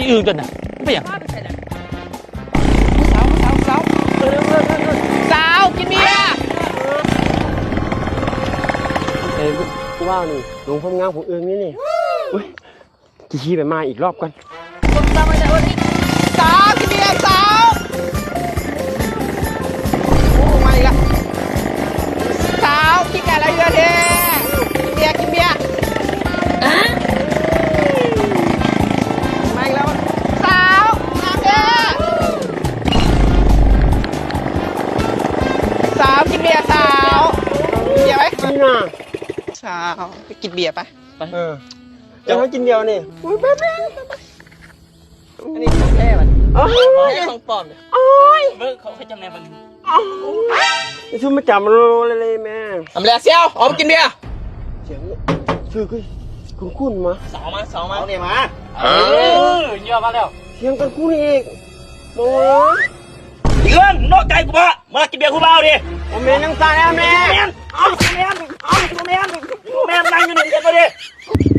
อีอื่นกันนะไม่อย่างว่าไปใส่ละสาวสาวสาวสาวกินเบียร์เอ้ยกูว่านี่หลวงพ่องามของเอิงนี่นี่เฮ้ยขี่ไปมาอีกรอบก่อนคนตามมาจากวันนี้สาวกินเบียร์สาวโอ้มาอีกแล้วสาวกินอะไรเย สาวไปกินเบียร์ปะเออจะให้กินเดียวนี่อุ้ยแป๊บนึงอันนี้ของแท้มันอ้าวแท้ของปลอมเนี่ยเบิ้งเขาให้จำแนกมันไอ้ชื่อมาจับมันโลเลยเลยแม่ทำเลยเซียวออกมากินเบียร์เสียงชื่อคือคุ้นคุ้นๆมาสองมาสองมาเอาเนี่ยมาเออเยอะมาแล้วเสียงกันคุ้นอีกบอกว่าเพื่อนนอกใจกูปะมากินเบียร์กูเบาดิโอแม่นังตายแล้วแม่ it.